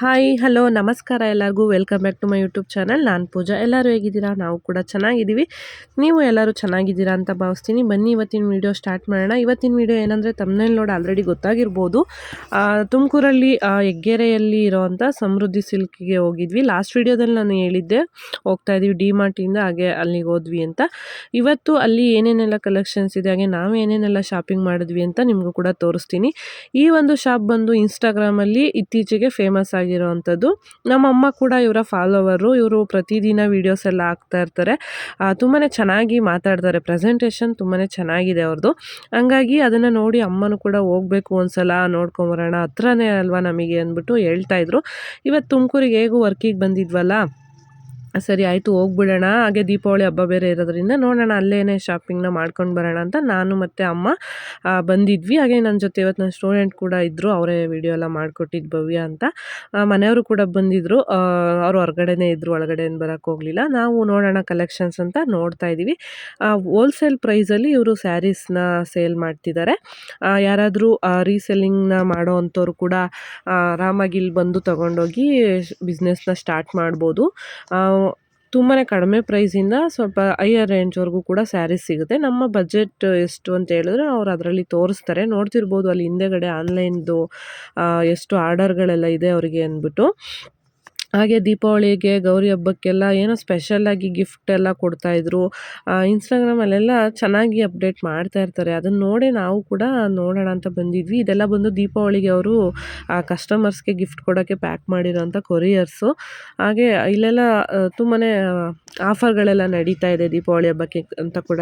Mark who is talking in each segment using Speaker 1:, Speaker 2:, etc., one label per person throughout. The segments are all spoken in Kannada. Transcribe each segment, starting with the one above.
Speaker 1: ಹಾಯ್ ಹಲೋ ನಮಸ್ಕಾರ ಎಲ್ಲರಿಗೂ. Welcome back to my YouTube channel ನಾನು ಪೂಜಾ. ಎಲ್ಲರೂ ಹೇಗಿದ್ದೀರಾ? ನಾವು ಕೂಡ ಚೆನ್ನಾಗಿದ್ದೀವಿ. ನೀವು ಎಲ್ಲರೂ ಚೆನ್ನಾಗಿದ್ದೀರಾ ಅಂತ ಭಾವಿಸ್ತೀನಿ. ಬನ್ನಿ, ಇವತ್ತಿನ ವೀಡಿಯೋ ಸ್ಟಾರ್ಟ್ ಮಾಡೋಣ. ಇವತ್ತಿನ ವೀಡಿಯೋ ಏನಂದರೆ ತಮ್ಮನೇಲಿ ನೋಡಿ ಆಲ್ರೆಡಿ ಗೊತ್ತಾಗಿರ್ಬೋದು. ತುಮಕೂರಲ್ಲಿ ಹೆಗ್ಗೆರೆಯಲ್ಲಿ ಇರೋವಂಥ ಸಮೃದ್ಧಿ ಸಿಲ್ಕಿಗೆ ಹೋಗಿದ್ವಿ. ಲಾಸ್ಟ್ ವೀಡಿಯೋದಲ್ಲಿ ನಾನು ಹೇಳಿದ್ದೆ. ಹೋಗ್ತಾ ಇದ್ದೀವಿ ಡಿ ಮಾರ್ಟಿಂದ ಹಾಗೆ ಅಲ್ಲಿಗೆ ಹೋದ್ವಿ ಅಂತ. ಇವತ್ತು ಅಲ್ಲಿ ಏನೇನೆಲ್ಲ ಕಲೆಕ್ಷನ್ಸ್ ಇದೆ, ಹಾಗೆ ನಾವು ಏನೇನೆಲ್ಲ ಶಾಪಿಂಗ್ ಮಾಡಿದ್ವಿ ಅಂತ ನಿಮಗೂ ಕೂಡ ತೋರಿಸ್ತೀನಿ. ಈ ಒಂದು ಶಾಪ್ ಬಂದು ಇನ್ಸ್ಟಾಗ್ರಾಮಲ್ಲಿ ಇತ್ತೀಚೆಗೆ ಫೇಮಸ್ ಆಗಿರೋವಂಥದ್ದು ನಮ್ಮಮ್ಮ ಕೂಡ ಇವರ ಫಾಲೋವರು ಇವರು ಪ್ರತಿದಿನ ವೀಡಿಯೋಸ್ ಎಲ್ಲ ಹಾಕ್ತಾ ಇರ್ತಾರೆ. ತುಂಬಾ ಚೆನ್ನಾಗಿ ಮಾತಾಡ್ತಾರೆ. ಪ್ರೆಸೆಂಟೇಷನ್ ತುಂಬಾ ಚೆನ್ನಾಗಿದೆ ಅವ್ರದ್ದು ಹಂಗಾಗಿ ಅದನ್ನು ನೋಡಿ ಅಮ್ಮನೂ ಕೂಡ ಹೋಗ್ಬೇಕು ಒಂದ್ಸಲ ನೋಡ್ಕೊಂಬರೋಣ ಹತ್ರನೇ ಅಲ್ವಾ ನಮಗೆ ಅಂದ್ಬಿಟ್ಟು ಹೇಳ್ತಾ ಇದ್ರು. ಇವತ್ತು ತುಮಕೂರಿಗೆ ಹೇಗೂ ವರ್ಕಿಗೆ ಬಂದಿದ್ವಲ್ಲ? ಸರಿ, ಆಯಿತು, ಹೋಗ್ಬಿಡೋಣ. ಹಾಗೆ ದೀಪಾವಳಿ ಹಬ್ಬ ಬೇರೆ ಇರೋದ್ರಿಂದ ನೋಡೋಣ ಅಲ್ಲೇ ಶಾಪಿಂಗ್ನ ಮಾಡ್ಕೊಂಡು ಬರೋಣ ಅಂತ ನಾನು ಮತ್ತು ಅಮ್ಮ ಬಂದಿದ್ವಿ. ಹಾಗೆ ನನ್ನ ಜೊತೆ ಇವತ್ತು ನನ್ನ ಸ್ಟೂಡೆಂಟ್ ಕೂಡ ಇದ್ದರು ಅವರೇ ವಿಡಿಯೋ ಎಲ್ಲ ಮಾಡಿಕೊಟ್ಟಿದ್ದು ಭವ್ಯ ಅಂತ. ಮನೆಯವರು ಕೂಡ ಬಂದಿದ್ದರು ಅವರು ಹೊರಗಡೆನೇ ಇದ್ದರು ಒಳಗಡೆ ಏನು ಬರೋಕ್ಕೆ ಹೋಗಲಿಲ್ಲ. ನಾವು ನೋಡೋಣ ಕಲೆಕ್ಷನ್ಸ್ ಅಂತ ನೋಡ್ತಾ ಇದ್ದೀವಿ. ಹೋಲ್ಸೇಲ್ ಪ್ರೈಸಲ್ಲಿ ಇವರು ಸ್ಯಾರೀಸ್ನ ಸೇಲ್ ಮಾಡ್ತಿದ್ದಾರೆ. ಯಾರಾದರೂ ರೀಸೆಲ್ಲಿಂಗ್ನ ಮಾಡೋ ಅಂಥವ್ರು ಕೂಡ ಆರಾಮಾಗಿ ಇಲ್ಲಿ ಬಂದು ತೊಗೊಂಡೋಗಿ ಬಿಸ್ನೆಸ್ನ ಸ್ಟಾರ್ಟ್ ಮಾಡ್ಬೋದು. ತುಂಬಾ ಕಡಿಮೆ ಪ್ರೈಸಿಂದ ಸ್ವಲ್ಪ ಹೈಯರ್ ರೇಂಜ್ವರೆಗೂ ಕೂಡ ಸ್ಯಾರೀಸ್ ಸಿಗುತ್ತೆ. ನಮ್ಮ ಬಜೆಟ್ ಎಷ್ಟು ಅಂತ ಹೇಳಿದ್ರೆ ಅವ್ರು ಅದರಲ್ಲಿ ತೋರಿಸ್ತಾರೆ. ನೋಡ್ತಿರ್ಬೋದು ಅಲ್ಲಿ ಹಿಂದೆಗಡೆ ಆನ್ಲೈನ್ದು ಎಷ್ಟು ಆರ್ಡರ್ಗಳೆಲ್ಲ ಇದೆ ಅವರಿಗೆ ಅಂದ್ಬಿಟ್ಟು. ಹಾಗೆ ದೀಪಾವಳಿಗೆ, ಗೌರಿ ಹಬ್ಬಕ್ಕೆಲ್ಲ ಏನೋ ಸ್ಪೆಷಲ್ಲಾಗಿ ಗಿಫ್ಟ್ ಎಲ್ಲ ಕೊಡ್ತಾಯಿದ್ರು ಇನ್ಸ್ಟಾಗ್ರಾಮಲ್ಲೆಲ್ಲ ಚೆನ್ನಾಗಿ ಅಪ್ಡೇಟ್ ಮಾಡ್ತಾ ಇರ್ತಾರೆ. ಅದನ್ನು ನೋಡಿ ನಾವು ಕೂಡ ನೋಡೋಣ ಅಂತ ಬಂದಿದ್ವಿ. ಇದೆಲ್ಲ ಬಂದು ದೀಪಾವಳಿಗೆ ಅವರು ಕಸ್ಟಮರ್ಸ್ಗೆ ಗಿಫ್ಟ್ ಕೊಡೋಕ್ಕೆ ಪ್ಯಾಕ್ ಮಾಡಿರೋಂಥ ಕೊರಿಯರ್ಸು ಹಾಗೆ ಇಲ್ಲೆಲ್ಲ ತುಂಬಾ ಆಫರ್ಗಳೆಲ್ಲ ನಡೀತಾ ಇದೆ ದೀಪಾವಳಿ ಹಬ್ಬಕ್ಕೆ ಅಂತ ಕೂಡ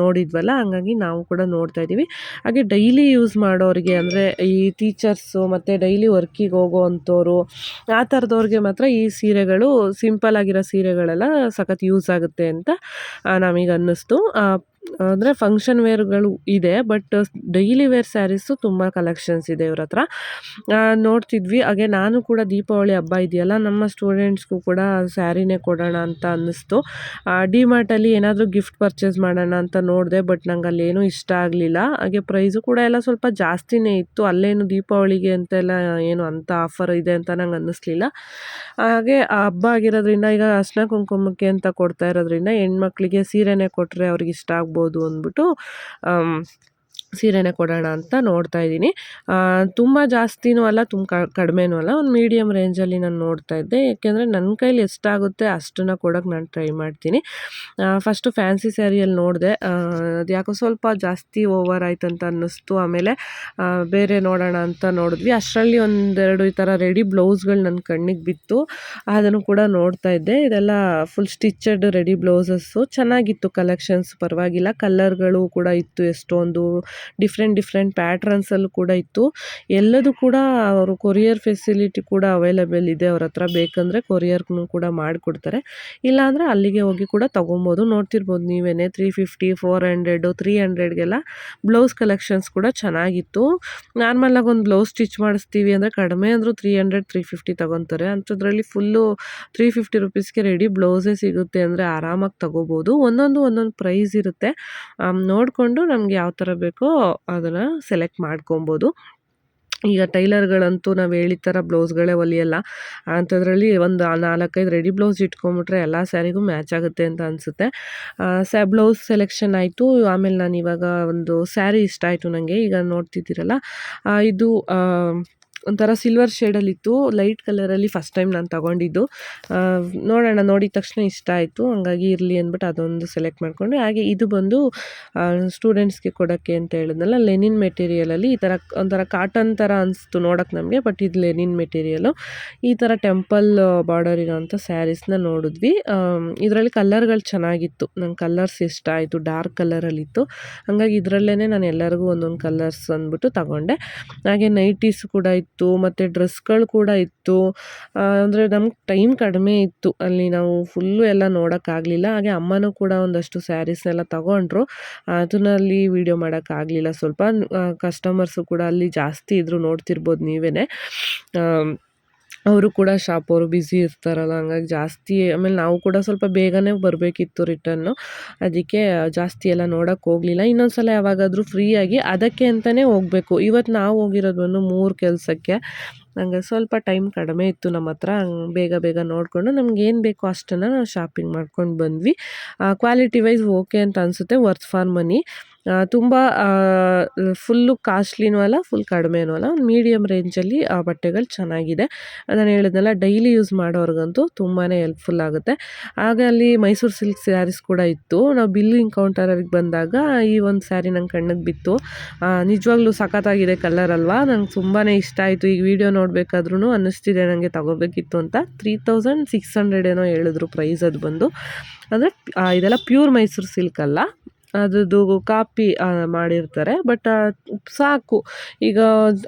Speaker 1: ನೋಡಿದ್ವಲ್ಲ? ಹಂಗಾಗಿ ನಾವು ಕೂಡ ನೋಡ್ತಾ ಇದ್ದೀವಿ. ಹಾಗೆ ಡೈಲಿ ಯೂಸ್ ಮಾಡೋರಿಗೆ ಅಂದರೆ ಈ ಟೀಚರ್ಸು ಮತ್ತು ಡೈಲಿ ವರ್ಕಿಗೆ ಹೋಗೋ ಅಂಥವ್ರು ಆ ಥರದವ್ರಿಗೆ ಮಾತ್ರ ಈ ಸೀರೆಗಳು ಸಿಂಪಲ್ ಆಗಿರೋ ಸೀರೆಗಳೆಲ್ಲ ಸಖತ್ ಯೂಸ್ ಆಗುತ್ತೆ ಅಂತ ನಮಗೆ ಅನ್ನಿಸ್ತು. ಅಂದರೆ ಫಂಕ್ಷನ್ ವೇರ್ಗಳು ಇದೆ ಬಟ್ ಡೈಲಿ ವೇರ್ ಸ್ಯಾರೀಸು ತುಂಬ ಕಲೆಕ್ಷನ್ಸ್ ಇದೆ ಇವ್ರ ಹತ್ರ. ನೋಡ್ತಿದ್ವಿ. ಹಾಗೆ ನಾನು ಕೂಡ ದೀಪಾವಳಿ ಹಬ್ಬ ಇದೆಯಲ್ಲ, ನಮ್ಮ ಸ್ಟೂಡೆಂಟ್ಸ್ಗೂ ಕೂಡ ಸ್ಯಾರಿನೇ ಕೊಡೋಣ ಅಂತ ಅನ್ನಿಸ್ತು. ಡಿ ಮಾರ್ಟಲ್ಲಿ ಏನಾದರೂ ಗಿಫ್ಟ್ ಪರ್ಚೇಸ್ ಮಾಡೋಣ ಅಂತ ನೋಡಿದೆ ಬಟ್ ನಂಗೆ ಅಲ್ಲೇನೂ ಇಷ್ಟ ಆಗಲಿಲ್ಲ. ಹಾಗೆ ಪ್ರೈಸು ಕೂಡ ಎಲ್ಲ ಸ್ವಲ್ಪ ಜಾಸ್ತಿನೇ ಇತ್ತು. ಅಲ್ಲೇನು ದೀಪಾವಳಿಗೆ ಅಂತೆಲ್ಲ ಏನು ಅಂಥ ಆಫರ್ ಇದೆ ಅಂತ ನಂಗೆ ಅನ್ನಿಸ್ಲಿಲ್ಲ. ಹಾಗೆ ಹಬ್ಬ ಆಗಿರೋದ್ರಿಂದ ಈಗ ಅರ್ಶನ ಕುಂಕುಮಕ್ಕೆ ಅಂತ ಕೊಡ್ತಾ ಇರೋದ್ರಿಂದ ಹೆಣ್ಮಕ್ಳಿಗೆ ಸೀರೆನೇ ಕೊಟ್ಟರೆ ಅವ್ರಿಗೆ ಇಷ್ಟ ಆಗ್ಬೋದು. ಅಂದ್ಬಿಟ್ಟು ಆಮ್, ಸೀರೆನೇ ಕೊಡೋಣ ಅಂತ ನೋಡ್ತಾ ಇದ್ದೀನಿ. ತುಂಬ ಜಾಸ್ತಿನೂ ಅಲ್ಲ ತುಂಬ ಕಡಿಮೆನೂ ಅಲ್ಲ, ಒಂದು ಮೀಡಿಯಮ್ ರೇಂಜಲ್ಲಿ ನಾನು ನೋಡ್ತಾ ಇದ್ದೆ. ಯಾಕೆಂದರೆ ನನ್ನ ಕೈಲಿ ಎಷ್ಟಾಗುತ್ತೆ ಅಷ್ಟನ್ನು ಕೊಡೋಕ್ಕೆ ನಾನು ಟ್ರೈ ಮಾಡ್ತೀನಿ. ಫಸ್ಟು ಫ್ಯಾನ್ಸಿ ಸ್ಯಾರಿಯಲ್ಲಿ ನೋಡಿದೆ. ಅದು ಯಾಕೋ ಸ್ವಲ್ಪ ಜಾಸ್ತಿ ಓವರ್ ಆಯ್ತು ಅಂತ ಅನ್ನಿಸ್ತು. ಆಮೇಲೆ ಬೇರೆ ನೋಡೋಣ ಅಂತ ನೋಡಿದ್ವಿ. ಅಷ್ಟರಲ್ಲಿ ಒಂದೆರಡು ಈ ಥರ ರೆಡಿ ಬ್ಲೌಸ್ಗಳು ನನ್ನ ಕಣ್ಣಿಗೆ ಬಿತ್ತು. ಅದನ್ನು ಕೂಡ ನೋಡ್ತಾ ಇದ್ದೆ. ಇದೆಲ್ಲ ಫುಲ್ ಸ್ಟಿಚ್ಚಡ್ ರೆಡಿ ಬ್ಲೌಸಸ್ಸು ಚೆನ್ನಾಗಿತ್ತು ಕಲೆಕ್ಷನ್ಸ್ ಪರವಾಗಿಲ್ಲ. ಕಲರ್ಗಳು ಕೂಡ ಇತ್ತು ಎಷ್ಟೊಂದು. ಡಿಫ್ರೆಂಟ್ ಡಿಫ್ರೆಂಟ್ ಪ್ಯಾಟ್ರನ್ಸಲ್ಲೂ ಕೂಡ ಇತ್ತು. ಎಲ್ಲದೂ ಕೂಡ ಅವರು ಕೊರಿಯರ್ ಫೆಸಿಲಿಟಿ ಕೂಡ ಅವೈಲೇಬಲ್ ಇದೆ. ಅವ್ರ ಹತ್ರ ಬೇಕಂದರೆ ಕೊರಿಯರ್ಗೂ ಕೂಡ ಮಾಡಿಕೊಡ್ತಾರೆ. ಇಲ್ಲಾಂದರೆ ಅಲ್ಲಿಗೆ ಹೋಗಿ ಕೂಡ ತೊಗೊಬೋದು. ನೋಡ್ತಿರ್ಬೋದು ನೀವೇ three fifty four hundred three ಹಂಡ್ರೆಡ್ಗೆಲ್ಲ blouse collections ಕೂಡ ಚೆನ್ನಾಗಿತ್ತು. ನಾರ್ಮಲಾಗಿ ಒಂದು ಬ್ಲೌಸ್ ಸ್ಟಿಚ್ ಮಾಡಿಸ್ತೀವಿ ಅಂದರೆ ಕಡಿಮೆ ಅಂದರೂ ತ್ರೀ ಹಂಡ್ರೆಡ್ ತ್ರೀ ಫಿಫ್ಟಿ ತೊಗೊತಾರೆ. ಅಂಥದ್ರಲ್ಲಿ ಫುಲ್ಲು ತ್ರೀ ಫಿಫ್ಟಿ ರುಪೀಸ್ಗೆ ರೆಡಿ ಬ್ಲೌಸೇ ಸಿಗುತ್ತೆ ಅಂದರೆ ಆರಾಮಾಗಿ ತೊಗೋಬೋದು. ಒಂದೊಂದು ಒಂದೊಂದು ಪ್ರೈಸ್ ಇರುತ್ತೆ. ನೋಡಿಕೊಂಡು ನಮ್ಗೆ ಯಾವ ಥರ ಬೇಕೋ ಅದನ್ನು ಸೆಲೆಕ್ಟ್ ಮಾಡ್ಕೊಬೋದು. ಈಗ ಟೈಲರ್ಗಳಂತೂ ನಾವು ಹೇಳಿದ ಥರ ಬ್ಲೌಸ್ಗಳೇ ಹೊಲಿಯಲ್ಲ ಅಂಥದ್ರಲ್ಲಿ ಒಂದು ನಾಲ್ಕೈದು ರೆಡಿ ಬ್ಲೌಸ್ ಇಟ್ಕೊಂಬಿಟ್ರೆ ಎಲ್ಲ ಸ್ಯಾರಿಗೂ ಮ್ಯಾಚ್ ಆಗುತ್ತೆ ಅಂತ ಅನಿಸುತ್ತೆ. ಸ್ಯಾ ಬ್ಲೌಸ್ ಸೆಲೆಕ್ಷನ್ ಆಯಿತು. ಆಮೇಲೆ ನಾನು ಇವಾಗ ಒಂದು ಸ್ಯಾರಿ ಇಷ್ಟ ಆಯಿತು ನನಗೆ ಈಗ ನೋಡ್ತಿದ್ದೀರಲ್ಲ. ಇದು ಒಂಥರ ಸಿಲ್ವರ್ ಶೇಡಲ್ಲಿತ್ತು ಲೈಟ್ ಕಲರಲ್ಲಿ ಫಸ್ಟ್ ಟೈಮ್ ನಾನು ತಗೊಂಡಿದ್ದು. ನೋಡೋಣ, ನೋಡಿದ ತಕ್ಷಣ ಇಷ್ಟ ಆಯಿತು. ಹಂಗಾಗಿ ಇರಲಿ ಅಂದ್ಬಿಟ್ಟು ಅದೊಂದು ಸೆಲೆಕ್ಟ್ ಮಾಡಿಕೊಂಡೆ. ಹಾಗೆ ಇದು ಬಂದು ಸ್ಟೂಡೆಂಟ್ಸ್ಗೆ ಕೊಡೋಕ್ಕೆ ಅಂತ ಹೇಳಿದ್ನಲ್ಲ ಲೆನಿನ್ ಮೆಟೀರಿಯಲಲ್ಲಿ ಈ ಥರ ಒಂಥರ ಕಾಟನ್ ಥರ ಅನಿಸ್ತು ನೋಡೋಕ್ಕೆ ನಮಗೆ ಬಟ್ ಇದು ಲೆನಿನ್ ಮೆಟೀರಿಯಲು ಈ ಥರ ಟೆಂಪಲ್ ಬಾರ್ಡರ್ ಇರೋಂಥ ಸ್ಯಾರೀಸ್ನ ನೋಡಿದ್ವಿ. ಇದರಲ್ಲಿ ಕಲರ್ಗಳು ಚೆನ್ನಾಗಿತ್ತು. ನಂಗೆ ಕಲರ್ಸ್ ಇಷ್ಟ ಆಯಿತು. ಡಾರ್ಕ್ ಕಲರಲ್ಲಿತ್ತು ಹಂಗಾಗಿ ಇದರಲ್ಲೇ ನಾನು ಎಲ್ಲರಿಗೂ ಒಂದೊಂದು ಕಲರ್ಸ್ ಅಂದ್ಬಿಟ್ಟು ತಗೊಂಡೆ. ಹಾಗೆ ನೈಟೀಸ್ ಕೂಡ ಮತ್ತು ಡ್ರೆಸ್ಗಳು ಕೂಡ ಇತ್ತು. ಅಂದರೆ ನಮ್ಗೆ ಟೈಮ್ ಕಡಿಮೆ ಇತ್ತು. ಅಲ್ಲಿ ನಾವು ಫುಲ್ಲು ಎಲ್ಲ ನೋಡೋಕ್ಕಾಗಲಿಲ್ಲ. ಹಾಗೆ ಅಮ್ಮನೂ ಕೂಡ ಒಂದಷ್ಟು ಸ್ಯಾರೀಸ್ನೆಲ್ಲ ತಗೊಂಡ್ರು. ಅದನ್ನಲ್ಲಿ ವೀಡಿಯೋ ಮಾಡೋಕ್ಕಾಗಲಿಲ್ಲ. ಸ್ವಲ್ಪ ಕಸ್ಟಮರ್ಸು ಕೂಡ ಅಲ್ಲಿ ಜಾಸ್ತಿ ಇದ್ದರು ನೋಡ್ತಿರ್ಬೋದು ನೀವೇ ಅವರು ಕೂಡ ಶಾಪ್ ಅವರು ಬ್ಯುಸಿ ಇರ್ತಾರಲ್ಲ, ಹಂಗಾಗಿ ಜಾಸ್ತಿ ಆಮೇಲೆ ನಾವು ಕೂಡ ಸ್ವಲ್ಪ ಬೇಗನೆ ಬರಬೇಕಿತ್ತು ರಿಟರ್ನು ಅದಕ್ಕೆ ಜಾಸ್ತಿ ಎಲ್ಲ ನೋಡೋಕ್ಕೆ ಹೋಗಲಿಲ್ಲ. ಇನ್ನೊಂದು ಸಲ ಯಾವಾಗಾದರೂ ಫ್ರೀಯಾಗಿ ಅದಕ್ಕೆ ಅಂತಲೇ ಹೋಗಬೇಕು. ಇವತ್ತು ನಾವು ಹೋಗಿರೋದು ಬಂದು ಮೂರು ಕೆಲಸಕ್ಕೆ. ನನಗೆ ಸ್ವಲ್ಪ ಟೈಮ್ ಕಡಿಮೆ ಇತ್ತು ನಮ್ಮ ಹತ್ರ. ಬೇಗ ಬೇಗ ನೋಡಿಕೊಂಡು ನಮ್ಗೆ ಏನು ಬೇಕೋ ಅಷ್ಟನ್ನು ನಾವು ಶಾಪಿಂಗ್ ಮಾಡ್ಕೊಂಡು ಬಂದ್ವಿ. ಕ್ವಾಲಿಟಿ ವೈಸ್ ಓಕೆ ಅಂತ ಅನಿಸುತ್ತೆ. ವರ್ತ್ ಫಾರ್ ಮನಿ ತುಂಬ ಫುಲ್ಲು ಕಾಸ್ಟ್ಲಿನೂ ಅಲ್ಲ ಫುಲ್ ಕಡಿಮೆನೂ ಅಲ್ಲ. ಒಂದು ಮೀಡಿಯಮ್ ರೇಂಜಲ್ಲಿ ಆ ಬಟ್ಟೆಗಳು ಚೆನ್ನಾಗಿದೆ. ನಾನು ಹೇಳಿದ್ನಲ್ಲ ಡೈಲಿ ಯೂಸ್ ಮಾಡೋರ್ಗಂತೂ ತುಂಬಾ ಹೆಲ್ಪ್ಫುಲ್ ಆಗುತ್ತೆ. ಆಗ ಅಲ್ಲಿ ಮೈಸೂರು ಸಿಲ್ಕ್ ಸ್ಯಾರೀಸ್ ಕೂಡ ಇತ್ತು. ನಾವು ಬಿಲ್ಲಿಂಗ್ ಕೌಂಟರಿಗೆ ಬಂದಾಗ ಈ ಒಂದು ಸ್ಯಾರಿ ನಂಗೆ ಕಣ್ಣಿಗೆ ಬಿತ್ತು. ನಿಜವಾಗ್ಲೂ ಸಖತ್ತಾಗಿದೆ ಕಲರ್ ಅಲ್ವಾ? ನಂಗೆ ತುಂಬಾ ಇಷ್ಟ ಆಯಿತು. ಈಗ ವಿಡಿಯೋ ನೋಡಬೇಕಾದ್ರೂ ಅನ್ನಿಸ್ತಿದೆ ನನಗೆ ತಗೋಬೇಕಿತ್ತು ಅಂತ. ತ್ರೀ ತೌಸಂಡ್ ಸಿಕ್ಸ್ ಹಂಡ್ರೆಡ್ ಏನೋ ಹೇಳಿದ್ರು ಪ್ರೈಸ್ ಅದು ಬಂದು. ಅಂದರೆ ಇದೆಲ್ಲ ಪ್ಯೂರ್ ಮೈಸೂರು ಸಿಲ್ಕ್ ಅಲ್ಲ. ಅದ್ರದ್ದು ಕಾಪಿ ಮಾಡಿರ್ತಾರೆ. ಬಟ್ ಸಾಕು. ಈಗ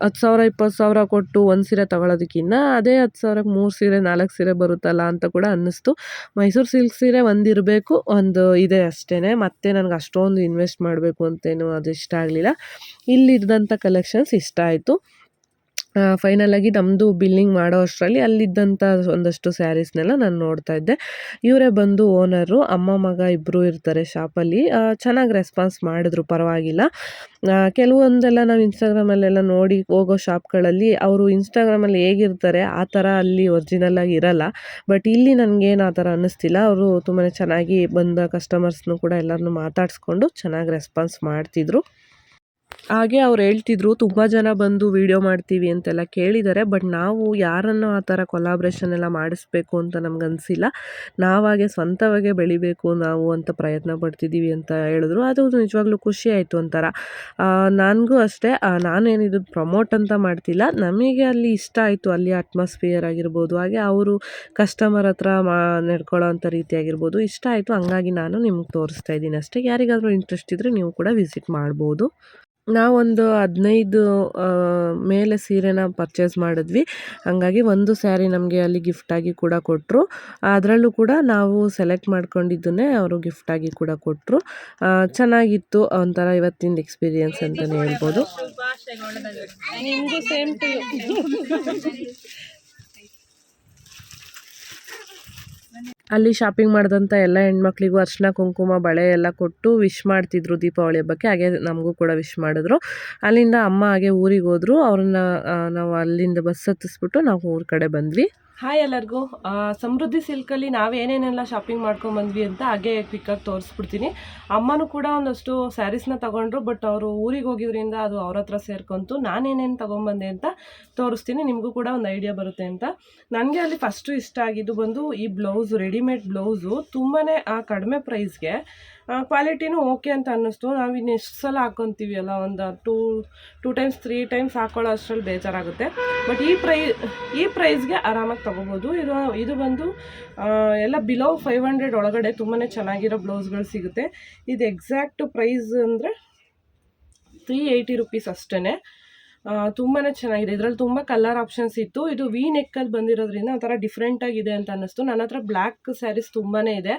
Speaker 1: ಹತ್ತು ಸಾವಿರ, ಇಪ್ಪತ್ತು ಸಾವಿರ ಕೊಟ್ಟು ಒಂದು ಸೀರೆ ತಗೊಳ್ಳೋದಕ್ಕಿಂತ ಅದೇ ಹತ್ತು ಸಾವಿರಕ್ಕೆ ಮೂರು ಸೀರೆ, ನಾಲ್ಕು ಸೀರೆ ಬರುತ್ತಲ್ಲ ಅಂತ ಕೂಡ ಅನ್ನಿಸ್ತು. ಮೈಸೂರು ಸಿಲ್ಕ್ ಸೀರೆ ಒಂದಿರಬೇಕು ಒಂದು ಇದೆ ಅಷ್ಟೇ ಮತ್ತೆ ನನಗೆ ಅಷ್ಟೊಂದು ಇನ್ವೆಸ್ಟ್ ಮಾಡಬೇಕು ಅಂತೇನು ಅದು ಇಷ್ಟ ಆಗಲಿಲ್ಲ. ಇಲ್ಲಿದ್ದಂಥ ಕಲೆಕ್ಷನ್ಸ್ ಇಷ್ಟ ಆಯಿತು. ಫೈನಲಾಗಿ ನಮ್ಮದು ಬಿಲ್ಲಿಂಗ್ ಮಾಡೋ ಅಷ್ಟರಲ್ಲಿ ಅಲ್ಲಿದ್ದಂಥ ಒಂದಷ್ಟು ಸ್ಯಾರೀಸ್ನೆಲ್ಲ ನಾನು ನೋಡ್ತಾ ಇದ್ದೆ. ಇವರೇ ಬಂದು ಓನರು ಅಮ್ಮ, ಮಗ ಇಬ್ಬರು ಇರ್ತಾರೆ ಶಾಪಲ್ಲಿ ಚೆನ್ನಾಗಿ ರೆಸ್ಪಾನ್ಸ್ ಮಾಡಿದ್ರು, ಪರವಾಗಿಲ್ಲ. ಕೆಲವೊಂದೆಲ್ಲ ನಾವು ಇನ್ಸ್ಟಾಗ್ರಾಮಲ್ಲೆಲ್ಲ ನೋಡಿ ಹೋಗೋ ಶಾಪ್ಗಳಲ್ಲಿ ಅವರು ಇನ್ಸ್ಟಾಗ್ರಾಮಲ್ಲಿ ಹೇಗಿರ್ತಾರೆ, ಆ ಥರ ಅಲ್ಲಿ ಒರ್ಜಿನಲ್ಲಾಗಿ ಇರಲ್ಲ. ಬಟ್ ಇಲ್ಲಿ ನನಗೇನು ಆ ಥರ ಅನ್ನಿಸ್ತಿಲ್ಲ. ಅವರು ತುಂಬಾ ಚೆನ್ನಾಗಿ ಬಂದ ಕಸ್ಟಮರ್ಸ್ನು ಕೂಡ ಎಲ್ಲರನ್ನೂ ಮಾತಾಡಿಸ್ಕೊಂಡು ಚೆನ್ನಾಗಿ ರೆಸ್ಪಾನ್ಸ್ ಮಾಡ್ತಿದ್ರು. ಹಾಗೆ ಅವ್ರು ಹೇಳ್ತಿದ್ರು, ತುಂಬ ಜನ ಬಂದು ವೀಡಿಯೋ ಮಾಡ್ತೀವಿ ಅಂತೆಲ್ಲ ಕೇಳಿದ್ದಾರೆ ಬಟ್ ನಾವು ಯಾರನ್ನು ಆ ಥರ ಕೊಲಾಬ್ರೇಷನ್ ಎಲ್ಲ ಮಾಡಿಸ್ಬೇಕು ಅಂತ ನಮ್ಗೆ ಅನಿಸಿಲ್ಲ. ನಾವಾಗೆ ಸ್ವಂತವಾಗೆ ಬೆಳಿಬೇಕು ನಾವು ಅಂತ ಪ್ರಯತ್ನ ಪಡ್ತಿದ್ದೀವಿ ಅಂತ ಹೇಳಿದ್ರು. ಅದು ನಿಜವಾಗ್ಲೂ ಖುಷಿ ಆಯಿತು ಒಂಥರ. ನನಗೂ ಅಷ್ಟೇ. ನಾನೇನಿದು ಪ್ರಮೋಟ್ ಅಂತ ಮಾಡ್ತಿಲ್ಲ. ನಮಗೆ ಅಲ್ಲಿ ಇಷ್ಟ ಆಯಿತು. ಅಲ್ಲಿ ಅಟ್ಮಾಸ್ಫಿಯರ್ ಆಗಿರ್ಬೋದು, ಹಾಗೆ ಅವರು ಕಸ್ಟಮರ್ ಹತ್ರ ಮಾ, ನಡ್ಕೊಳ್ಳೋ ಅಂಥ ರೀತಿ ಆಗಿರ್ಬೋದು. ಇಷ್ಟ ಆಯಿತು. ಹಂಗಾಗಿ ನಾನು ನಿಮ್ಗೆ ತೋರಿಸ್ತಾ ಇದ್ದೀನಿ ಅಷ್ಟೇ. ಯಾರಿಗಾದರೂ ಇಂಟ್ರೆಸ್ಟ್ ಇದ್ದರೆ ನೀವು ಕೂಡ ವಿಸಿಟ್ ಮಾಡ್ಬೋದು. ನಾವೊಂದು ಹದಿನೈದು ಮೇಲೆ ಸೀರೆನ ಪರ್ಚೇಸ್ ಮಾಡಿದ್ವಿ. ಹಾಗಾಗಿ ಒಂದು ಸ್ಯಾರಿ ನಮಗೆ ಅಲ್ಲಿ ಗಿಫ್ಟಾಗಿ ಕೂಡ ಕೊಟ್ಟರು ಅದರಲ್ಲೂ ಕೂಡ ನಾವು ಸೆಲೆಕ್ಟ್ ಮಾಡ್ಕೊಂಡಿದ್ದನ್ನೇ ಅವರು ಗಿಫ್ಟಾಗಿ ಕೂಡ ಕೊಟ್ಟರು ಚೆನ್ನಾಗಿತ್ತು ಒಂಥರ ಇವತ್ತಿನ ಎಕ್ಸ್ಪೀರಿಯನ್ಸ್ ಅಂತಲೇ ಹೇಳ್ಬೋದು ಸೇಮ್ ಟು ಅಲ್ಲಿ ಶಾಪಿಂಗ್ ಮಾಡಿದಂಥ ಎಲ್ಲ ಹೆಣ್ಮಕ್ಳಿಗೂ ಅರ್ಶಿನ ಕುಂಕುಮ, ಬಳೆ ಎಲ್ಲ ಕೊಟ್ಟು ವಿಶ್ ಮಾಡ್ತಿದ್ರು ದೀಪಾವಳಿ ಹಬ್ಬಕ್ಕೆ. ಹಾಗೆ ನಮಗೂ ಕೂಡ ವಿಶ್ ಮಾಡಿದ್ರು. ಅಲ್ಲಿಂದ ಅಮ್ಮ ಹಾಗೆ ಊರಿಗೆ ಹೋದ್ರು. ಅವ್ರನ್ನ ನಾವು ಅಲ್ಲಿಂದ ಬಸ್ ಹತ್ತಿಸ್ಬಿಟ್ಟು ನಾವು ಊರ ಕಡೆ ಬಂದ್ವಿ. ಹಾಯ್ ಎಲ್ಲರಿಗೂ. ಸಮೃದ್ಧಿ ಸಿಲ್ಕಲ್ಲಿ ನಾವೇನೇನೆಲ್ಲ ಶಾಪಿಂಗ್ ಮಾಡ್ಕೊಂಬಂದ್ವಿ ಅಂತ ಹಾಗೆ ಕ್ವಿಕ್ಕಾಗಿ ತೋರಿಸ್ಬಿಡ್ತೀನಿ. ಅಮ್ಮನೂ ಕೂಡ ಒಂದಷ್ಟು ಸ್ಯಾರೀಸ್ನ ತೊಗೊಂಡ್ರು ಬಟ್ ಅವರು ಊರಿಗೆ ಹೋಗಿದ್ರಿಂದ ಅದು ಅವ್ರ ಹತ್ರ ಸೇರ್ಕೊಂತು ನಾನೇನೇನು ತೊಗೊಂಬಂದೆ ಅಂತ ತೋರಿಸ್ತೀನಿ, ನಿಮಗೂ ಕೂಡ ಒಂದು ಐಡಿಯಾ ಬರುತ್ತೆ ಅಂತ. ನನಗೆ ಅಲ್ಲಿ ಫಸ್ಟು ಇಷ್ಟ ಆಗಿದ್ದು ಬಂದು ಈ ಬ್ಲೌಸು ರೆಡಿಮೇಡ್ ಬ್ಲೌಸು ತುಂಬಾ ಕಡಿಮೆ ಪ್ರೈಸ್ಗೆ ಕ್ವಾಲಿಟಿನೂ ಓಕೆ ಅಂತ ಅನ್ನಿಸ್ತು. ನಾವು ಇನ್ನು ಎಷ್ಟು ಸಲ ಹಾಕ್ಕೊತೀವಿ ಅಲ್ಲ, ಒಂದು two two times three times ಹಾಕೊಳ್ಳೋ ಅಷ್ಟರಲ್ಲಿ ಬೇಜಾರಾಗುತ್ತೆ. ಬಟ್ ಈ ಪ್ರೈ ಈ ಪ್ರೈಸ್ಗೆ ಆರಾಮಾಗಿ ತೊಗೋಬೋದು. ಇದು ಇದು ಬಂದು ಎಲ್ಲ ಬಿಲೋ ಫೈವ್ ಹಂಡ್ರೆಡ್ ಒಳಗಡೆ ತುಂಬಾ ಚೆನ್ನಾಗಿರೋ ಬ್ಲೌಸ್ಗಳು ಸಿಗುತ್ತೆ. ಇದು ಎಕ್ಸಾಕ್ಟ್ ಪ್ರೈಸ್ ಅಂದರೆ ತ್ರೀ ಏಯ್ಟಿ ರುಪೀಸ್ ಅಷ್ಟೇ ತುಂಬಾ ಚೆನ್ನಾಗಿದೆ. ಇದರಲ್ಲಿ ತುಂಬ ಕಲರ್ ಆಪ್ಷನ್ಸ್ ಇತ್ತು. ಇದು ವಿ ನೆಕ್ಕಲ್ಲಿ ಬಂದಿರೋದ್ರಿಂದ ಒಂಥರ ಡಿಫ್ರೆಂಟಾಗಿದೆ ಅಂತ ಅನ್ನಿಸ್ತು. ನನ್ನ ಹತ್ರ ಬ್ಲ್ಯಾಕ್ ಸ್ಯಾರೀಸ್ ತುಂಬಾ ಇದೆ.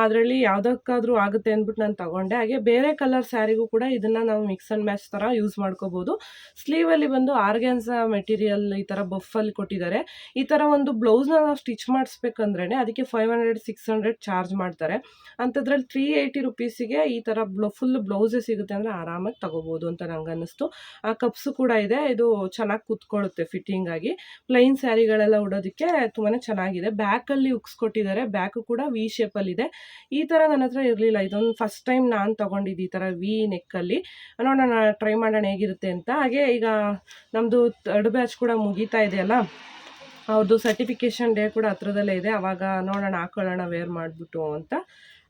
Speaker 1: ಅದರಲ್ಲಿ ಯಾವುದಕ್ಕಾದರೂ ಆಗುತ್ತೆ ಅಂದ್ಬಿಟ್ಟು ನಾನು ತಗೊಂಡೆ. ಹಾಗೆ ಬೇರೆ ಕಲರ್ ಸ್ಯಾರಿಗೂ ಕೂಡ ಇದನ್ನು ನಾವು ಮಿಕ್ಸ್ ಆ್ಯಂಡ್ ಮ್ಯಾಚ್ ಥರ ಯೂಸ್ ಮಾಡ್ಕೋಬೋದು. ಸ್ಲೀವಲ್ಲಿ ಬಂದು ಆರ್ಗ್ಯಾನ್ಸ ಮೆಟೀರಿಯಲ್ ಈ ಥರ ಬಫಲ್ಲಿ ಕೊಟ್ಟಿದ್ದಾರೆ. ಈ ಥರ ಒಂದು ಬ್ಲೌಸ್ನ ನಾವು ಸ್ಟಿಚ್ ಮಾಡಿಸ್ಬೇಕಂದ್ರೇ ಅದಕ್ಕೆ five hundred six hundred charge ಮಾಡ್ತಾರೆ. ಅಂಥದ್ರಲ್ಲಿ ತ್ರೀ ಏಯ್ಟಿ ರುಪೀಸಿಗೆ ಈ ಥರ ಫುಲ್ ಬ್ಲೌಸೇ ಸಿಗುತ್ತೆ ಅಂದರೆ ಆರಾಮಾಗಿ ತಗೋಬೋದು ಅಂತ ನಂಗೆ ಅನ್ನಿಸ್ತು ಆ ಕಪ್ಸು ಕೂಡ ಇದೆ. ಇದು ಚೆನ್ನಾಗಿ ಕೂತ್ಕೊಳ್ಳುತ್ತೆ ಫಿಟ್ಟಿಂಗ್ ಆಗಿ. ಪ್ಲೈನ್ ಸ್ಯಾರಿಗಳೆಲ್ಲ ಉಡೋದಕ್ಕೆ ತುಂಬಾ ಚೆನ್ನಾಗಿದೆ. ಬ್ಯಾಕಲ್ಲಿ ಉಕ್ಸ್ ಕೊಟ್ಟಿದ್ದಾರೆ. ಬ್ಯಾಕು ಕೂಡ ವಿ ಶೇಪಲ್ಲಿದೆ ಈ ಥರ ನನ್ನ ಹತ್ರ ಇರಲಿಲ್ಲ. ಇದೊಂದು ಫಸ್ಟ್ ಟೈಮ್ ನಾನು ತೊಗೊಂಡಿದ್ದು ಈ ಥರ ವಿ ನೆಕ್ಕಲ್ಲಿ ನೋಡೋಣ ಟ್ರೈ ಮಾಡೋಣ ಹೇಗಿರುತ್ತೆ ಅಂತ. ಹಾಗೆ ಈಗ ನಮ್ಮದು ತರ್ಡ್ ಬ್ಯಾಚ್ ಕೂಡ ಮುಗೀತಾ ಇದೆಯಲ್ಲ ಅವ್ರದ್ದು ಸರ್ಟಿಫಿಕೇಷನ್ ಡೇ ಕೂಡ ಹತ್ರದಲ್ಲೇ ಇದೆ. ಅವಾಗ ನೋಡೋಣ, ಹಾಕೊಳ್ಳೋಣ ವೇರ್ ಮಾಡಿಬಿಟ್ಟು ಅಂತ.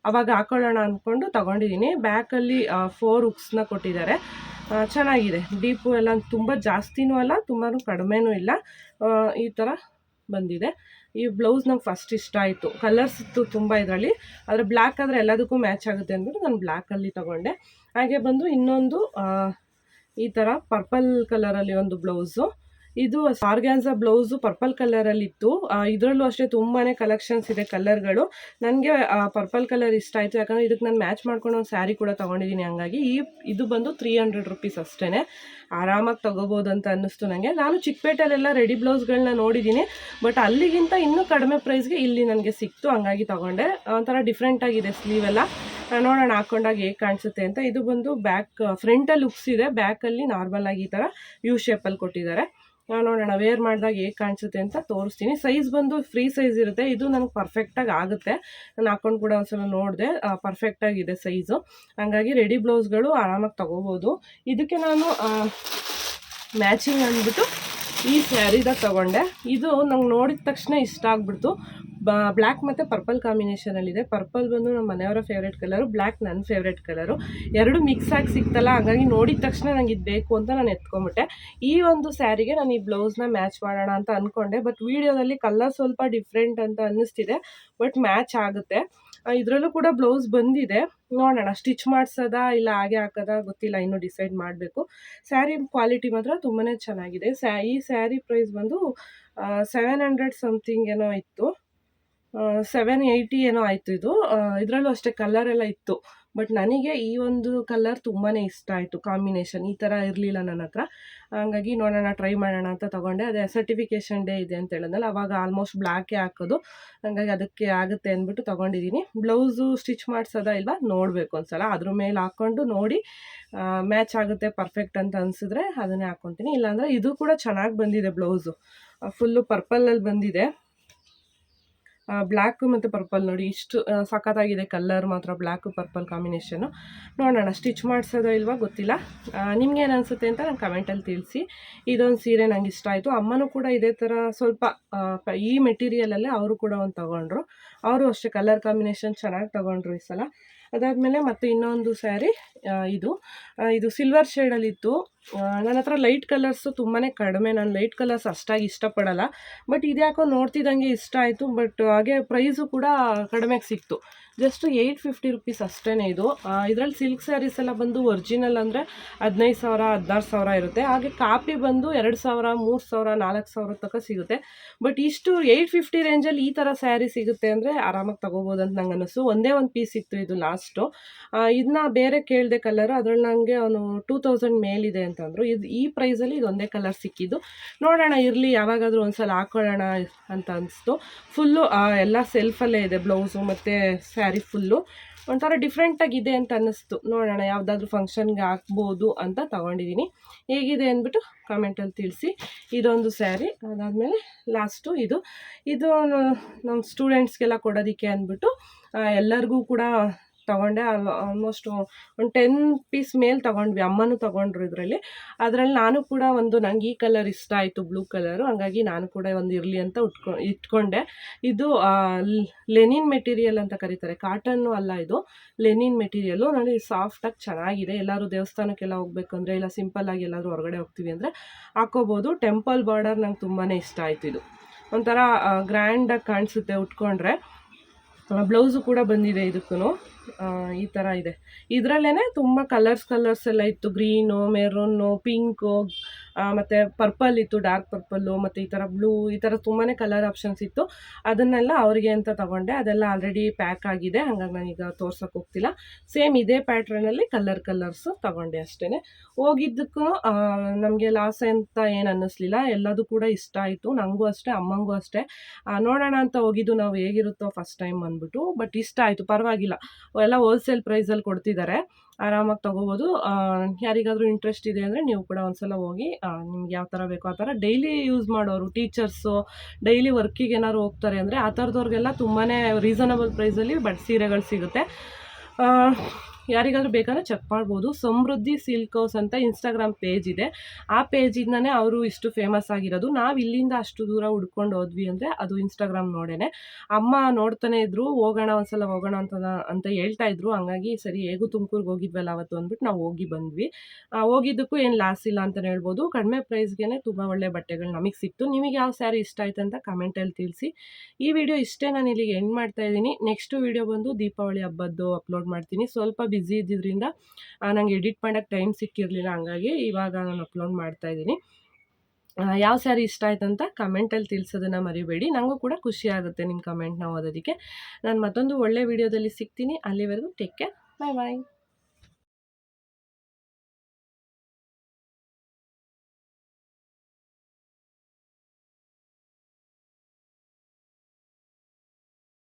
Speaker 1: ಅವಾಗ ಹಾಕೊಳ್ಳೋಣ ಅಂದ್ಕೊಂಡು ತಗೊಂಡಿದ್ದೀನಿ. ಬ್ಯಾಕಲ್ಲಿ ಫೋರ್ ಉಕ್ಸ್ನ ಕೊಟ್ಟಿದ್ದಾರೆ. ಚೆನ್ನಾಗಿದೆ. ಡೀಪು ಎಲ್ಲ ತುಂಬ ಜಾಸ್ತಿನೂ ಅಲ್ಲ ತುಂಬಾ ಕಡಿಮೆನೂ ಇಲ್ಲ. ಈ ಥರ ಬಂದಿದೆ. ಈ ಬ್ಲೌಸ್ ನಂಗೆ ಫಸ್ಟ್ ಇಷ್ಟ ಆಯಿತು. ಕಲರ್ಸ್ ಇತ್ತು ತುಂಬ ಇದರಲ್ಲಿ. ಆದರೆ ಬ್ಲ್ಯಾಕ್ ಆದರೆ ಎಲ್ಲದಕ್ಕೂ ಮ್ಯಾಚ್ ಆಗುತ್ತೆ ಅಂದ್ಬಿಟ್ಟು ನಾನು ಬ್ಲ್ಯಾಕಲ್ಲಿ ತೊಗೊಂಡೆ. ಹಾಗೆ ಬಂದು ಇನ್ನೊಂದು ಈ ಥರ ಪರ್ಪಲ್ ಕಲರಲ್ಲಿ ಒಂದು ಬ್ಲೌಸು. ಇದು ಆರ್ಗ್ಯಾನ್ಸಾ ಬ್ಲೌಸ್ ಪರ್ಪಲ್ ಅಲ್ಲಿ ಇತ್ತು ಇದರಲ್ಲೂ ಅಷ್ಟೇ ತುಂಬಾನೇ ಕಲೆಕ್ಷನ್ಸ್ ಇದೆ ಕಲರ್ಗಳು. ನನಗೆ ಪರ್ಪಲ್ ಕಲರ್ ಇಷ್ಟ ಆಯಿತು. ಯಾಕಂದರೆ ಇದಕ್ಕೆ ನಾನು ಮ್ಯಾಚ್ ಮಾಡ್ಕೊಂಡು ಒಂದು ಸ್ಯಾರಿ ಕೂಡ ತಗೊಂಡಿದ್ದೀನಿ ಹಂಗಾಗಿ. ಈ, ಇದು ಬಂದು ತ್ರೀ ಹಂಡ್ರೆಡ್ ರುಪೀಸ್ ಅಷ್ಟೇ ಆರಾಮಾಗಿ ತೊಗೋಬೋದು ಅಂತ ಅನ್ನಿಸ್ತು ನನಗೆ ನಾನು ಚಿಕ್ಕಪೇಟೆಲೆಲ್ಲ ರೆಡಿ ಬ್ಲೌಸ್ಗಳನ್ನ ನೋಡಿದ್ದೀನಿ. ಬಟ್ ಅಲ್ಲಿಗಿಂತ ಇನ್ನೂ ಕಡಿಮೆ ಪ್ರೈಸ್ಗೆ ಇಲ್ಲಿ ನನಗೆ ಸಿಕ್ತು. ಹಂಗಾಗಿ ತಗೊಂಡೆ. ಒಂಥರ ಡಿಫ್ರೆಂಟ್ ಆಗಿದೆ ಸ್ಲೀವೆಲ್ಲ ನೋಡೋಣ ಹಾಕೊಂಡಾಗ ಹೇಗೆ ಕಾಣಿಸುತ್ತೆ ಅಂತ. ಇದು ಬಂದು ಬ್ಯಾಕ್ ಫ್ರಂಟಲ್ಲಿ ಉಕ್ಸ್ ಇದೆ. ಬ್ಯಾಕಲ್ಲಿ ನಾರ್ಮಲ್ ಆಗಿ ಈ ಥರ ಯು ಶೇಪಲ್ಲಿ ಕೊಟ್ಟಿದ್ದಾರೆ. ನೋಡೋಣ ವೇರ್ ಮಾಡಿದಾಗ ಹೇಗೆ ಕಾಣಿಸುತ್ತೆ ಅಂತ ತೋರಿಸ್ತೀನಿ. ಸೈಜ್ ಬಂದು ಫ್ರೀ ಸೈಜ್ ಇರುತ್ತೆ. ಇದು ನನಗೆ ಪರ್ಫೆಕ್ಟಾಗಿ ಆಗುತ್ತೆ. ನಾನು ಹಾಕೊಂಡು ಕೂಡ ಒಂದ್ಸಲ ನೋಡಿದೆ ಪರ್ಫೆಕ್ಟಾಗಿದೆ ಸೈಜು ಹಂಗಾಗಿ ರೆಡಿ ಬ್ಲೌಸ್ಗಳು ಆರಾಮಾಗಿ ತೊಗೋಬೋದು. ಇದಕ್ಕೆ ನಾನು ಮ್ಯಾಚಿಂಗ್ ಅಂದ್ಬಿಟ್ಟು ಈ ಸ್ಯಾರಿದಾಗ ತಗೊಂಡೆ. ಇದು ನಂಗೆ ನೋಡಿದ ತಕ್ಷಣ ಇಷ್ಟ ಆಗ್ಬಿಡ್ತು. ಬ್ಲ್ಯಾಕ್ ಮತ್ತು ಪರ್ಪಲ್ ಕಾಂಬಿನೇಷನಲ್ಲಿದೆ ಪರ್ಪಲ್ ಬಂದು ನಮ್ಮ ಮನೆಯವರ ಫೇವ್ರೇಟ್ ಕಲರು ಬ್ಲ್ಯಾಕ್ ನನ್ನ ಫೇವ್ರೇಟ್ ಕಲರು ಎರಡು ಮಿಕ್ಸ್ ಆಗಿ ಸಿಕ್ತಲ್ಲ, ಹಾಗಾಗಿ ನೋಡಿದ ತಕ್ಷಣ ನಂಗೆ ಇದು ಬೇಕು ಅಂತ ನಾನು ಎತ್ಕೊಂಬಿಟ್ಟೆ ಈ ಒಂದು ಸ್ಯಾರಿಗೆ ನಾನು ಈ ಬ್ಲೌಸ್ನ ಮ್ಯಾಚ್ ಮಾಡೋಣ ಅಂತ ಅಂದ್ಕೊಂಡೆ ಬಟ್ ವಿಡಿಯೋದಲ್ಲಿ ಕಲರ್ ಸ್ವಲ್ಪ ಡಿಫ್ರೆಂಟ್ ಅಂತ ಅನ್ನಿಸ್ತಿದೆ ಬಟ್ ಮ್ಯಾಚ್ ಆಗುತ್ತೆ. ಇದರಲ್ಲೂ ಕೂಡ ಬ್ಲೌಸ್ ಬಂದಿದೆ. ನೋಡೋಣ ಸ್ಟಿಚ್ ಮಾಡಿಸೋದಾ ಇಲ್ಲ ಹಾಗೆ ಹಾಕೋದಾ ಗೊತ್ತಿಲ್ಲ, ಇನ್ನೂ ಡಿಸೈಡ್ ಮಾಡಬೇಕು. ಸ್ಯಾರಿ ಕ್ವಾಲಿಟಿ ಮಾತ್ರ ತುಂಬಾ ಚೆನ್ನಾಗಿದೆ. ಸ್ಯಾ, ಈ ಸ್ಯಾರಿ ಪ್ರೈಸ್ ಬಂದು ಸೆವೆನ್ ಹಂಡ್ರೆಡ್ ಸಮಥಿಂಗ್ ಏನೋ ಇತ್ತು. ಸೆವೆನ್ ಏಯ್ಟಿ ಏನೋ ಆಯಿತು ಇದು. ಇದರಲ್ಲೂ ಅಷ್ಟೇ ಕಲರ್ ಎಲ್ಲ ಇತ್ತು. ಬಟ್ ನನಗೆ ಈ ಒಂದು ಕಲರ್ ತುಂಬಾ ಇಷ್ಟ ಆಯಿತು ಕಾಂಬಿನೇಷನ್ ಈ ಥರ ಇರಲಿಲ್ಲ ನನ್ನ ಹತ್ರ. ಹಂಗಾಗಿ ನೋಡೋಣ ಟ್ರೈ ಮಾಡೋಣ ಅಂತ ತೊಗೊಂಡೆ. ಅದೇ ಸರ್ಟಿಫಿಕೇಷನ್ ಡೇ ಇದೆ ಅಂತ ಹೇಳಿದ್ನಲ್ಲ, ಅವಾಗ ಆಲ್ಮೋಸ್ಟ್ ಬ್ಲ್ಯಾಕೇ ಹಾಕೋದು. ಹಂಗಾಗಿ ಅದಕ್ಕೆ ಆಗುತ್ತೆ ಅಂದ್ಬಿಟ್ಟು ತೊಗೊಂಡಿದ್ದೀನಿ. ಬ್ಲೌಸು ಸ್ಟಿಚ್ ಮಾಡಿಸೋದ ಇಲ್ವಾ, ನೋಡಬೇಕು ಒಂದ್ಸಲ. ಅದ್ರ ಮೇಲೆ ಹಾಕ್ಕೊಂಡು ನೋಡಿ ಮ್ಯಾಚ್ ಆಗುತ್ತೆ ಪರ್ಫೆಕ್ಟ್ ಅಂತ ಅನಿಸಿದ್ರೆ ಅದನ್ನೇ ಹಾಕ್ಕೊತೀನಿ ಇಲ್ಲಾಂದರೆ ಇದು ಕೂಡ ಚೆನ್ನಾಗಿ ಬಂದಿದೆ ಬ್ಲೌಸು ಫುಲ್ಲು ಪರ್ಪಲಲ್ಲಿ ಬಂದಿದೆ. ಬ್ಲ್ಯಾಕು ಮತ್ತು ಪರ್ಪಲ್ ನೋಡಿ, ಇಷ್ಟು ಸಖತ್ತಾಗಿದೆ ಕಲ್ಲರ್ ಮಾತ್ರ ಬ್ಲ್ಯಾಕು ಪರ್ಪಲ್ ಕಾಂಬಿನೇಷನು. ನೋಡೋಣ, ಸ್ಟಿಚ್ ಮಾಡಿಸೋದೋ ಇಲ್ವಾ ಗೊತ್ತಿಲ್ಲ. ನಿಮ್ಗೆ ಏನು ಅನಿಸುತ್ತೆ ಅಂತ ನಾನು ಕಮೆಂಟಲ್ಲಿ ತಿಳಿಸಿ. ಇದೊಂದು ಸೀರೆ ನಂಗೆ ಇಷ್ಟ ಆಯಿತು. ಅಮ್ಮನೂ ಕೂಡ ಇದೇ ಥರ ಸ್ವಲ್ಪ ಈ ಮೆಟೀರಿಯಲಲ್ಲೇ ಅವರು ಕೂಡ ಒಂದು ತೊಗೊಂಡ್ರು. ಅವರು ಅಷ್ಟೇ ಕಲರ್ ಕಾಂಬಿನೇಷನ್ ಚೆನ್ನಾಗಿ ತೊಗೊಂಡ್ರು ಈ ಸಲ. ಅದಾದಮೇಲೆ ಮತ್ತೆ ಇನ್ನೊಂದು ಸ್ಯಾರಿ ಇದು. ಇದು ಸಿಲ್ವರ್ ಶೇಡಲ್ಲಿತ್ತು ನನ್ನ ಹತ್ರ ಲೈಟ್ ಕಲರ್ಸು ತುಂಬಾ ಕಡಿಮೆ. ನಾನು ಲೈಟ್ ಕಲರ್ಸ್ ಅಷ್ಟಾಗಿ ಇಷ್ಟಪಡಲ್ಲ. ಬಟ್ ಇದ್ಯಾಕೋ ನೋಡ್ತಿದ್ದಂಗೆ ಇಷ್ಟ ಆಯಿತು. ಬಟ್ ಹಾಗೆ ಪ್ರೈಸು ಕೂಡ ಕಡಿಮೆಗೆ ಸಿಕ್ತು. ಜಸ್ಟ್ ಏಯ್ಟ್ ಫಿಫ್ಟಿ ರುಪೀಸ್ ಅಷ್ಟೇ ಇದು. ಇದರಲ್ಲಿ ಸಿಲ್ಕ್ ಸ್ಯಾರೀಸ್ ಎಲ್ಲ ಬಂದು ಒರಿಜಿನಲ್ ಅಂದರೆ ಹದಿನೈದು ಸಾವಿರ, ಹದಿನಾರು ಸಾವಿರ ಇರುತ್ತೆ. ಹಾಗೆ ಕಾಪಿ ಬಂದು ಎರಡು ಸಾವಿರ, ಮೂರು ಸಾವಿರ, ನಾಲ್ಕು ಸಾವಿರ ತನಕ ಸಿಗುತ್ತೆ. ಬಟ್ ಇಷ್ಟು ಏಯ್ಟ್ ಫಿಫ್ಟಿ ರೇಂಜಲ್ಲಿ ಈ ಥರ ಸ್ಯಾರಿ ಸಿಗುತ್ತೆ ಅಂದರೆ ಆರಾಮಾಗಿ ತೊಗೋಬೋದು ಅಂತ ನಂಗೆ ಅನಿಸು. ಒಂದೇ ಒಂದು ಪೀಸ್ ಇತ್ತು ಇದು ಲಾಸ್ಟು ಇದನ್ನ ಬೇರೆ ಕೇಳಿದೆ ಕಲರ್ ಅದ್ರಲ್ಲಿ ನನಗೆ ಅವನು ಟೂ ತೌಸಂಡ್ ಮೇಲಿದೆ ಅಂತಂದರು ಇದು ಈ ಪ್ರೈಸಲ್ಲಿ ಇದೊಂದೇ ಕಲರ್ ಸಿಕ್ಕಿದ್ದು. ನೋಡೋಣ, ಇರಲಿ, ಯಾವಾಗಾದರೂ ಒಂದ್ಸಲ ಹಾಕೊಳ್ಳೋಣ ಅಂತ ಅನಿಸ್ತು. ಫುಲ್ಲು ಎಲ್ಲ ಸೆಲ್ಫಲ್ಲೇ ಇದೆ ಬ್ಲೌಸು ಮತ್ತು ಸ್ಯಾರಿ ಫುಲ್ಲು. ಒಂಥರ ಡಿಫ್ರೆಂಟಾಗಿದೆ ಅಂತ ಅನ್ನಿಸ್ತು. ನೋಡೋಣ, ಯಾವುದಾದ್ರೂ ಫಂಕ್ಷನ್ಗೆ ಹಾಕ್ಬೋದು ಅಂತ ತಗೊಂಡಿದ್ದೀನಿ ಹೇಗಿದೆ ಅಂದ್ಬಿಟ್ಟು ಕಮೆಂಟಲ್ಲಿ ತಿಳಿಸಿ. ಇದೊಂದು ಸ್ಯಾರಿ. ಅದಾದಮೇಲೆ ಲಾಸ್ಟು ಇದು. ಇದು ನಮ್ಮ ಸ್ಟೂಡೆಂಟ್ಸ್ಗೆಲ್ಲ ಕೊಡೋದಕ್ಕೆ ಅಂದ್ಬಿಟ್ಟು ಎಲ್ಲರಿಗೂ ಕೂಡ ತಗೊಂಡೆ. ಆಲ್ಮೋಸ್ಟ್ ಒಂದು ಟೆನ್ ಪೀಸ್ ಮೇಲೆ ತಗೊಂಡ್ವಿ. ಅಮ್ಮನೂ ತಗೊಂಡ್ರು ಇದರಲ್ಲಿ. ಅದರಲ್ಲಿ ನಾನು ಕೂಡ ಒಂದು ನಂಗೆ ಈ ಕಲರ್ ಇಷ್ಟ ಆಯಿತು ಬ್ಲೂ ಕಲರು ಹಂಗಾಗಿ ನಾನು ಕೂಡ ಒಂದು ಇರಲಿ ಅಂತ ಉಟ್ಕೊ, ಇಟ್ಕೊಂಡೆ. ಇದು ಲೆನಿನ್ ಮೆಟೀರಿಯಲ್ ಅಂತ ಕರೀತಾರೆ. ಕಾಟನ್ನು ಅಲ್ಲ ಇದು. ಲೆನಿನ್ ಮೆಟೀರಿಯಲ್ಲು ನೋಡಿ ಸಾಫ್ಟಾಗಿ ಚೆನ್ನಾಗಿದೆ. ಎಲ್ಲರೂ ದೇವಸ್ಥಾನಕ್ಕೆಲ್ಲ ಹೋಗ್ಬೇಕಂದ್ರೆ ಇಲ್ಲ ಸಿಂಪಲ್ಲಾಗಿ ಎಲ್ಲರೂ ಹೊರಗಡೆ ಹೋಗ್ತೀವಿ ಅಂದರೆ ಹಾಕೋಬೋದು. ಟೆಂಪಲ್ ಬಾರ್ಡರ್ ನಂಗೆ ತುಂಬಾ ಇಷ್ಟ ಆಯಿತು ಇದು. ಒಂಥರ ಗ್ರ್ಯಾಂಡಾಗಿ ಕಾಣಿಸುತ್ತೆ ಉಟ್ಕೊಂಡ್ರೆ. ಬ್ಲೌಸು ಕೂಡ ಬಂದಿದೆ ಇದಕ್ಕೂ ಈ ಥರ ಇದೆ. ಇದರಲ್ಲೇ ತುಂಬ ಕಲರ್ಸ್ ಕಲರ್ಸ್ ಎಲ್ಲ ಇತ್ತು. ಗ್ರೀನು ಮೆರೂನು ಪಿಂಕು ಮತ್ತು ಪರ್ಪಲ್ ಇತ್ತು ಡಾರ್ಕ್ ಪರ್ಪಲ್ಲು ಮತ್ತು ಈ ಥರ ಬ್ಲೂ ಈ ಥರ ತುಂಬಾ ಕಲರ್ ಆಪ್ಷನ್ಸ್ ಇತ್ತು. ಅದನ್ನೆಲ್ಲ ಅವರಿಗೆ ಅಂತ ತಗೊಂಡೆ. ಅದೆಲ್ಲ ಆಲ್ರೆಡಿ ಪ್ಯಾಕ್ ಆಗಿದೆ. ಹಾಗಾಗಿ ನಾನೀಗ ತೋರ್ಸೋಕೆ ಹೋಗ್ತಿಲ್ಲ. ಸೇಮ್ ಇದೇ ಪ್ಯಾಟ್ರನಲ್ಲಿ ಕಲರ್ ಕಲರ್ಸು ತಗೊಂಡೆ ಅಷ್ಟೇ ಹೋಗಿದ್ದಕ್ಕೂ ನಮಗೆ ಲಾಸ್ ಅಂತ ಏನು ಅನ್ನಿಸ್ಲಿಲ್ಲ. ಎಲ್ಲದೂ ಕೂಡ ಇಷ್ಟ ಆಯಿತು. ನನಗೂ ಅಷ್ಟೇ, ಅಮ್ಮಂಗೂ ಅಷ್ಟೇ. ನೋಡೋಣ ಅಂತ ಹೋಗಿದ್ದು ನಾವು ಹೇಗಿರುತ್ತೋ ಫಸ್ಟ್ ಟೈಮ್ ಬಂದ್ಬಿಟ್ಟು ಬಟ್ ಇಷ್ಟ ಆಯಿತು. ಪರವಾಗಿಲ್ಲ. ಎಲ್ಲ ಹೋಲ್ಸೇಲ್ ಪ್ರೈಸಲ್ಲಿ ಕೊಡ್ತಿದ್ದಾರೆ ಆರಾಮಾಗಿ ತಗೋಬೋದು. ಯಾರಿಗಾದರೂ ಇಂಟ್ರೆಸ್ಟ್ ಇದೆ ಅಂದರೆ ನೀವು ಕೂಡ ಒಂದ್ಸಲ ಹೋಗಿ ನಿಮ್ಗೆ ಯಾವ ಥರ ಬೇಕೋ ಆ ಥರ ಡೈಲಿ ಯೂಸ್ ಮಾಡೋರು ಟೀಚರ್ಸು ಡೈಲಿ ವರ್ಕಿಗೆ ಏನಾದ್ರು ಹೋಗ್ತಾರೆ ಅಂದರೆ ಆ ಥರದವ್ರಿಗೆಲ್ಲ ತುಂಬಾ ರೀಸನಬಲ್ ಪ್ರೈಸಲ್ಲಿ ಬಟ್ ಸೀರೆಗಳು ಸಿಗುತ್ತೆ. ಯಾರಿಗಾದ್ರೂ ಬೇಕಾದ್ರೆ ಚೆಕ್ ಮಾಡ್ಬೋದು. ಸಮೃದ್ಧಿ ಸಿಲ್ಕ್ ಹೌಸ್ ಅಂತ ಇನ್ಸ್ಟಾಗ್ರಾಮ್ ಪೇಜ್ ಇದೆ. ಆ ಪೇಜಿಂದನೇ ಅವರು ಇಷ್ಟು ಫೇಮಸ್ ಆಗಿರೋದು. ನಾವು ಇಲ್ಲಿಂದ ಅಷ್ಟು ದೂರ ಹುಡ್ಕೊಂಡು ಹೋದ್ವಿ ಅಂದರೆ ಅದು ಇನ್ಸ್ಟಾಗ್ರಾಮ್ ನೋಡೇನೆ. ಅಮ್ಮ ನೋಡ್ತಾನೆ ಇದ್ರು, ಹೋಗೋಣ ಒಂದ್ಸಲ, ಹೋಗೋಣ ಅಂತ ಅಂತ ಹೇಳ್ತಾ ಇದ್ರು. ಹಂಗಾಗಿ ಸರಿ, ಹೇಗೂ ತುಮಕೂರ್ಗೆ ಹೋಗಿದ್ವಲ್ಲ ಅವತ್ತು ಅಂದ್ಬಿಟ್ಟು ನಾವು ಹೋಗಿ ಬಂದ್ವಿ. ಹೋಗಿದ್ದಕ್ಕೂ ಏನು ಲಾಸ್ ಇಲ್ಲ ಅಂತಲೇ ಹೇಳ್ಬೋದು. ಕಡಿಮೆ ಪ್ರೈಸ್ಗೆ ತುಂಬ ಒಳ್ಳೆ ಬಟ್ಟೆಗಳು ನಮಗೆ ಸಿಕ್ತು. ನಿಮಗೆ ಯಾವ ಸ್ಯಾರಿ ಇಷ್ಟ ಆಯ್ತು ಅಂತ ಕಮೆಂಟಲ್ಲಿ ತಿಳಿಸಿ. ಈ ವಿಡಿಯೋ ಇಷ್ಟೇ ನಾನು ಇಲ್ಲಿಗೆ ಎಂಡ್ ಮಾಡ್ತಾ ಇದ್ದೀನಿ. ನೆಕ್ಸ್ಟ್ ವಿಡಿಯೋ ಬಂದು ದೀಪಾವಳಿ ಹಬ್ಬದ್ದು ಅಪ್ಲೋಡ್ ಮಾಡ್ತೀನಿ. ಸ್ವಲ್ಪ ಬ್ಯುಸಿ ಇದ್ದಿದ್ದರಿಂದ ನನಗೆ ಎಡಿಟ್ ಮಾಡೋಕ್ಕೆ ಟೈಮ್ ಸಿಕ್ಕಿರಲಿಲ್ಲ. ಹಂಗಾಗಿ ಇವಾಗ ನಾನು ಅಪ್ಲೋಡ್ ಮಾಡ್ತಾ ಇದ್ದೀನಿ. ಯಾವ ಸ್ಯಾರಿ ಇಷ್ಟ ಆಯ್ತು ಅಂತ ಕಮೆಂಟಲ್ಲಿ ತಿಳಿಸೋದನ್ನು ಮರಿಬೇಡಿ. ನನಗೂ ಕೂಡ ಖುಷಿ ಆಗುತ್ತೆ ನಿಮ್ಮ ಕಮೆಂಟ್ನ ಓದೋದಕ್ಕೆ. ನಾನು ಮತ್ತೊಂದು ಒಳ್ಳೆ ವಿಡಿಯೋದಲ್ಲಿ ಸಿಗ್ತೀನಿ. ಅಲ್ಲಿವರೆಗೂ ಟೇಕ್ ಕೇರ್ ಬಾಯ್ ಬಾಯ್